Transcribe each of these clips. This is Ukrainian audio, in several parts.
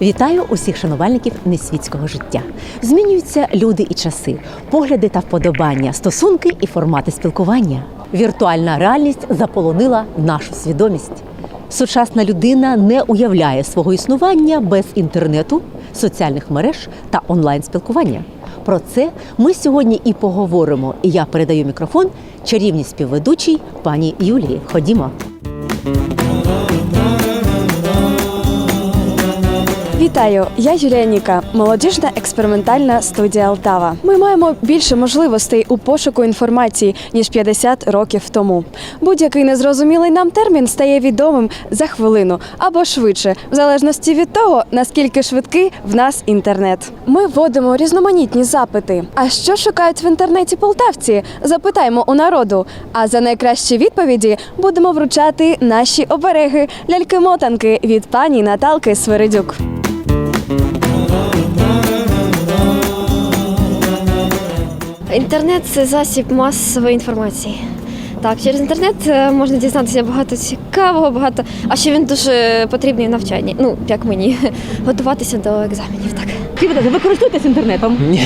Вітаю усіх шанувальників несвітського життя. Змінюються люди і часи, погляди та вподобання, стосунки і формати спілкування. Віртуальна реальність заполонила нашу свідомість. Сучасна людина не уявляє свого існування без інтернету, соціальних мереж та онлайн спілкування. Про це ми сьогодні і поговоримо. І я передаю мікрофон чарівній співведучій пані Юлії. Ходімо. Вітаю, я Юлія Ніка, молодіжна експериментальна студія Алтава. Ми маємо більше можливостей у пошуку інформації ніж 50 років тому. Будь-який незрозумілий нам термін стає відомим за хвилину або швидше, в залежності від того, наскільки швидкий в нас інтернет. Ми вводимо різноманітні запити. А що шукають в інтернеті полтавці? Запитаємо у народу. А за найкращі відповіді будемо вручати наші обереги ляльки-мотанки від пані Наталки Свиридюк. Інтернет це засіб масової інформації. Так, через інтернет е, можна дізнатися багато цікавого, багато. А ще він дуже потрібний в навчанні. Ну, як мені, готуватися до екзаменів. Так. Ви користуєтесь інтернетом? Ні.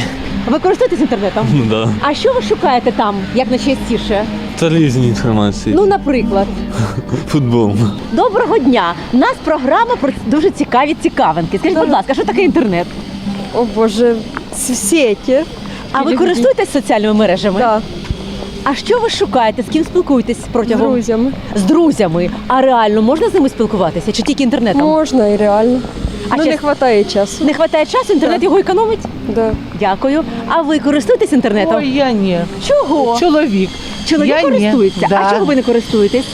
Ви користуєтесь інтернетом? Ну да. А що ви шукаєте там, як найчастіше? Та різні інформації. Ну, наприклад, Футбол. доброго дня. У нас програма про дуже цікаві цікавинки. Скажіть, будь ласка, що таке інтернет? О боже, сети. А ви користуєтесь соціальними мережами? Да, А що ви шукаєте? З ким спілкуєтесь з протягом друзями. з друзями? А реально можна з ними спілкуватися? Чи тільки інтернетом? Можна і реально. А ну, не вистачає часу. Не вистачає часу, інтернет його економить? Да. Дякую. А ви користуєтесь інтернетом? Ой, я ні. Чого? Чоловік. Чоловік я ні. користується. Да. А чого ви не користуєтесь?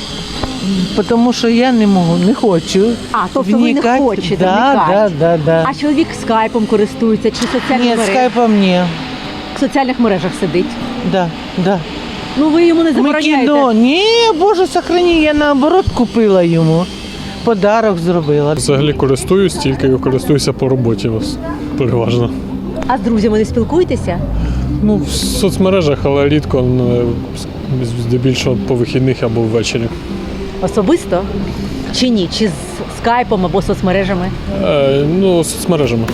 Тому що я не можу, не хочу. А, тобто ви не хочете да, вникати. да, да, да. А чоловік скайпом користується чи соціальних Ні, скайпом ні. В соціальних мережах сидить. Да, да. Ну ви йому не Ми забороняєте. кіно. Ні, Боже, сохрані, я наоборот купила йому. Подарок зробила. Взагалі користуюсь, тільки користуюся по роботі ос- переважно. А з друзями не спілкуєтеся? Ну, в соцмережах, але рідко, ну, здебільшого по вихідних або ввечері. Особисто? Чи ні? Чи з скайпом або соцмережами? Е, ну, соцмережами.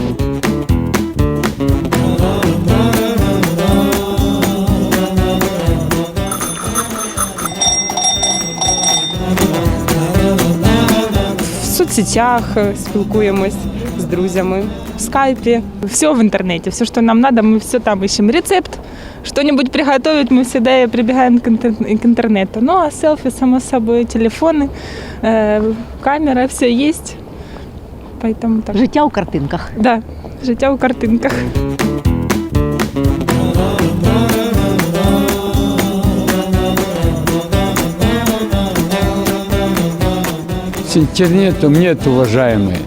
соцсетях е, спілкуємось з друзями, в скайпе. Все в интернете, все, что нам надо, мы все там ищем. Рецепт, что-нибудь приготовить, мы всегда прибегаем к интер- к интернету. Ну, а селфи, само собой, телефоны, э, камера, все есть. Поэтому так. Життя у картинках. Да, життя у картинках. С интернетом нет, уважаемые.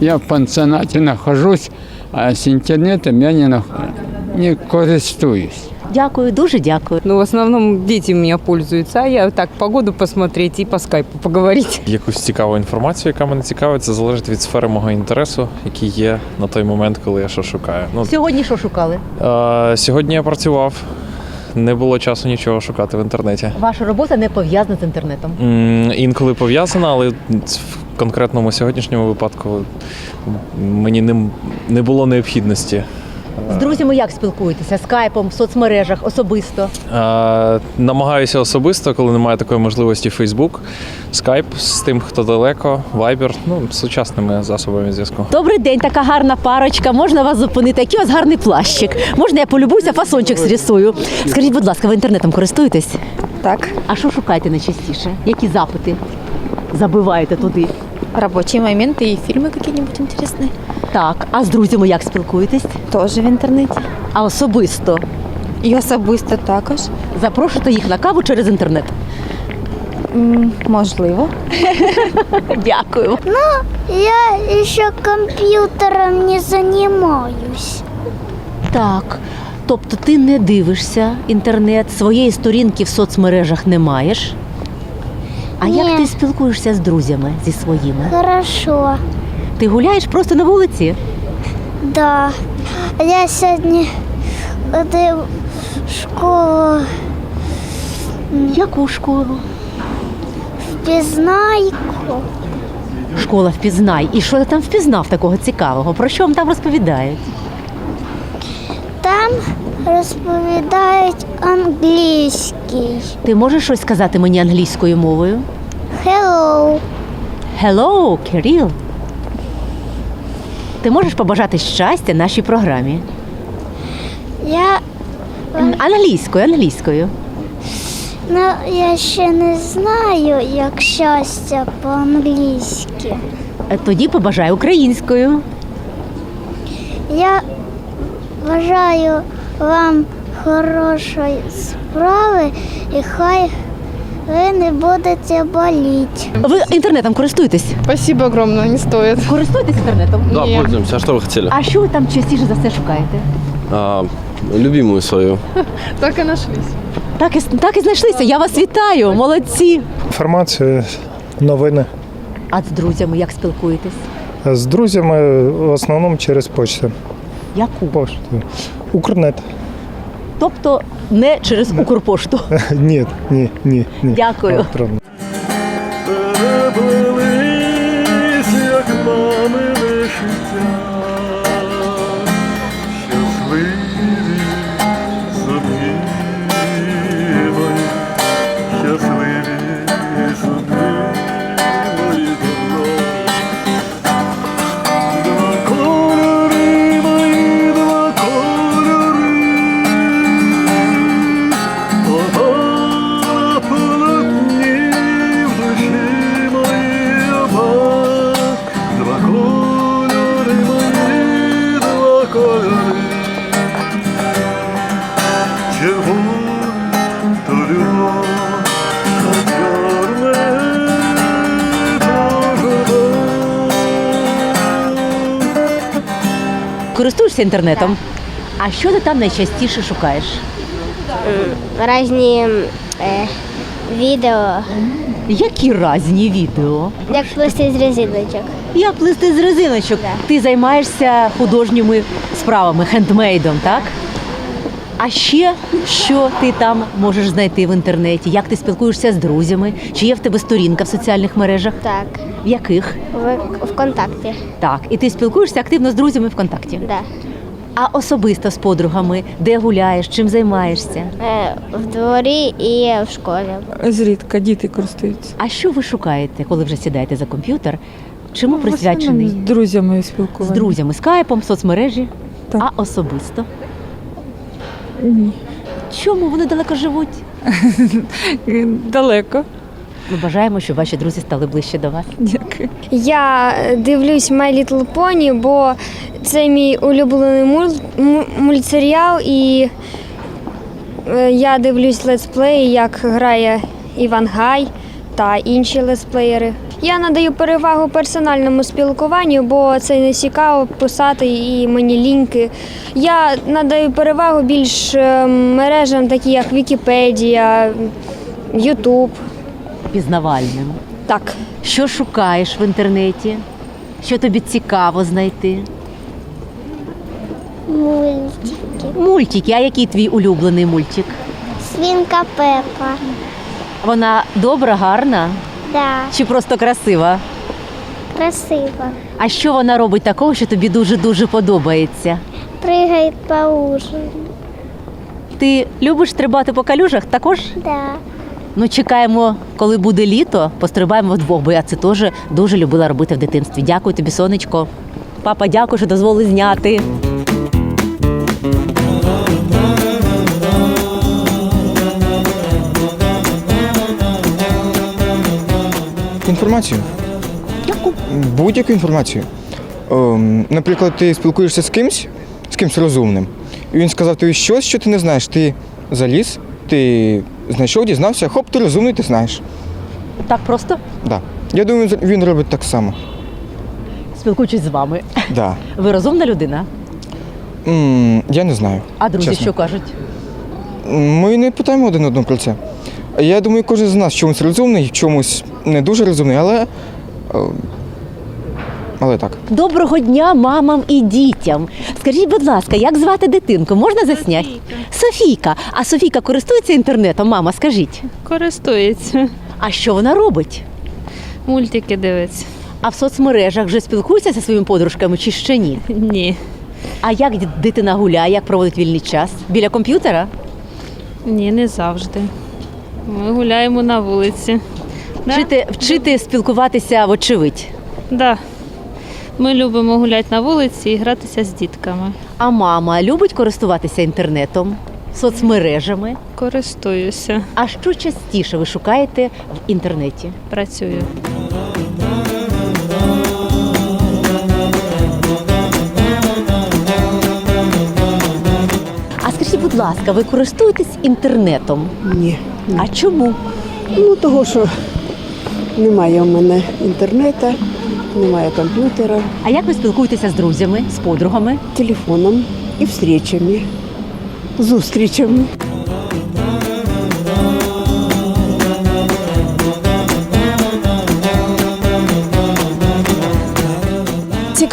Я в пансионате нахожусь, а с интернетом я не, нах- не користуюсь. Дякую, дуже дякую. Ну, в основном дети у меня пользуются, а я так погоду посмотреть и по скайпу поговорить. Якусь цікаву інформацію, яка мене цікавить, це залежить від сфери мого інтересу, який є на той момент, коли я що шукаю. Ну, Сьогодні що шукали? е, сьогодні я працював, не було часу нічого шукати в інтернеті. Ваша робота не пов'язана з інтернетом. М, Інколи пов'язана, але в конкретному сьогоднішньому випадку мені не, не було необхідності. З друзями як спілкуєтеся? Скайпом, в соцмережах, особисто. Е, намагаюся особисто, коли немає такої можливості, Facebook, Skype з тим, хто далеко, Viber, ну, сучасними засобами зв'язку. Добрий день, така гарна парочка. Можна вас зупинити? Який у вас гарний плащик? Можна я полюбуюся, фасончик зрисую? Скажіть, будь ласка, ви інтернетом користуєтесь? Так, А що шукаєте найчастіше? Які запити забиваєте туди? Рабочі моменти і фільми які-небудь інтересні. Так, а з друзями як спілкуєтесь? Теж в інтернеті. А особисто І особисто також. запрошуєте їх на каву через інтернет. Можливо. Дякую. Ну, Я еще компьютером не занимаюсь. Так. Тобто ти не дивишся інтернет, своєї сторінки в соцмережах не маєш. А як ти спілкуєшся з друзями зі своїми? Хорошо, Ти гуляєш просто на вулиці? да. Я сегодня ходив в школу Яку школу? в Пізнайку. Школа впізнай. І що ти там впізнав такого цікавого? Про що вам там розповідають? Там розповідають англійський. Ти можеш щось сказати мені англійською мовою? Hello. Hello, Кирил. Ти можеш побажати щастя нашій програмі? Я, Англійською, англійською. ну, я ще не знаю, як щастя по-англійськи. Е, Тоді побажай українською. Я бажаю вам хорошої справи і хай ви не будете боліти. Ви інтернетом користуєтесь? Спасибо огромное, не стоит. Користуєтесь інтернетом? Да, пользуемся. А что вы хотели? А що ви там частіше за все шукаєте? А, любимую свою. Так и нашлись. Так і, так і знайшлися. Я вас вітаю, молодці. Інформація, новини. А з друзями як спілкуєтесь? З друзями в основному через почту. Яку? Пошту. Укрнет. Тобто не через Укрпошту. Ні, ні, ні, ні. Дякую. Електронно. Користуєшся інтернетом? А що ти там найчастіше шукаєш? Разні е, відео, Які разні відео? як плести з резиночок. Як плисти з резиночок? Ти займаєшся художніми справами, хендмейдом, так? А ще що ти там можеш знайти в інтернеті? Як ти спілкуєшся з друзями? Чи є в тебе сторінка в соціальних мережах? Так, В яких? в ВКонтакті. Так, і ти спілкуєшся активно з друзями ВКонтакті. Да. А особисто з подругами, де гуляєш, чим займаєшся? Е, в дворі і в школі. Зрідка діти користуються. А що ви шукаєте, коли вже сідаєте за комп'ютер? Чому присвячений? З друзями З друзями, скайпом, соцмережі, Так. а особисто? Ні. Чому вони далеко живуть? Далеко. Ми бажаємо, щоб ваші друзі стали ближче до вас. Дякую. Я дивлюсь My Little Pony, бо це мій улюблений муль- мультсеріал, і е, я дивлюсь летсплеї, як грає Іван Гай та інші летсплеєри. Я надаю перевагу персональному спілкуванню, бо це не цікаво писати і мені ліньки. Я надаю перевагу більш е, мережам, такі як Вікіпедія, Ютуб. Пізнавальним. Так. Що шукаєш в інтернеті? Що тобі цікаво знайти? Мультики. Мультики, а який твій улюблений мультик? Свінка Пепа. Вона добра, гарна Да, чи просто красива? красиво. А що вона робить такого, що тобі дуже-дуже подобається? Пригає по ужину. Ти любиш стрибати по калюжах також? Да. Ну, чекаємо, коли буде літо, пострибаємо вдвох, бо я це теж дуже любила робити в дитинстві. Дякую тобі, сонечко. Папа, дякую, що дозволили зняти. Інформацію. Яку? Будь-яку інформацію. Ем, наприклад, ти спілкуєшся з кимсь, з кимсь розумним, і він сказав тобі щось, що ти не знаєш. Ти заліз, ти знайшов, дізнався, хоп, ти розумний, ти знаєш. Так просто Да. Я думаю, він робить так само. спілкуючись з вами. Да. Ви розумна людина? м я не знаю. А друзі Чесно. що кажуть? Ми не питаємо один одного про це. Я думаю, кожен з нас в чомусь розумний, в чомусь не дуже розумний, але. е, Але так. Доброго дня мамам і дітям. Скажіть, будь ласка, як звати дитинку? Можна засняти? Софійка. А Софійка користується інтернетом, мама, скажіть. Користується. А що вона робить? Мультики дивиться. А в соцмережах вже спілкуються зі своїми подружками чи ще ні? Ні, А як дитина гуляє, як проводить вільний час? Біля комп'ютера? ні, не завжди. Ми гуляємо на вулиці. Да? Вчити, вчити спілкуватися вочевидь. Да. Ми любимо гуляти на вулиці і гратися з дітками. А мама любить користуватися інтернетом, соцмережами. Користуюся, А що частіше ви шукаєте в інтернеті? працюю. Будь ласка, ви користуєтесь інтернетом? Ні. А чому? Ну, того, що немає у мене інтернету, немає комп'ютера, А як ви спілкуєтеся з друзями, з подругами? телефоном і встрічами, зустрічами.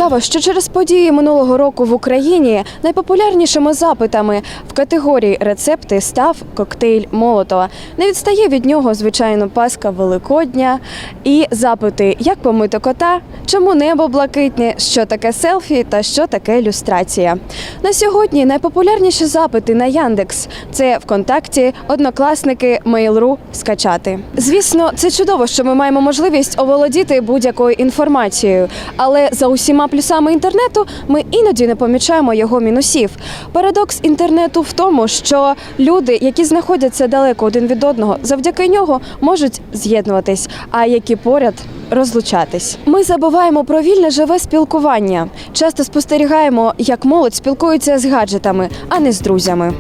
Цікаво, що через події минулого року в Україні найпопулярнішими запитами в категорії рецепти став коктейль Молотова. Не відстає від нього, звичайно, Пасха Великодня і запити, як помити кота, чому небо блакитне, що таке селфі та що таке люстрація. На сьогодні найпопулярніші запити на Яндекс це ВКонтакті, однокласники, Mail.ru, скачати. Звісно, це чудово, що ми маємо можливість оволодіти будь-якою інформацією, але за усіма плюсами інтернету ми іноді не помічаємо його мінусів. Парадокс інтернету в тому, що люди, які знаходяться далеко один від одного, завдяки нього можуть з'єднуватись, а які поряд розлучатись. Ми забуваємо про вільне живе спілкування. Часто спостерігаємо, як молодь спілкується з гаджетами, а не з друзями.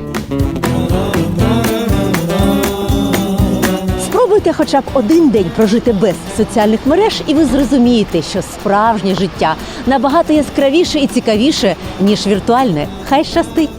Спробуйте хоча б один день прожити без соціальних мереж, і ви зрозумієте, що справжнє життя набагато яскравіше і цікавіше, ніж віртуальне. Хай щастить!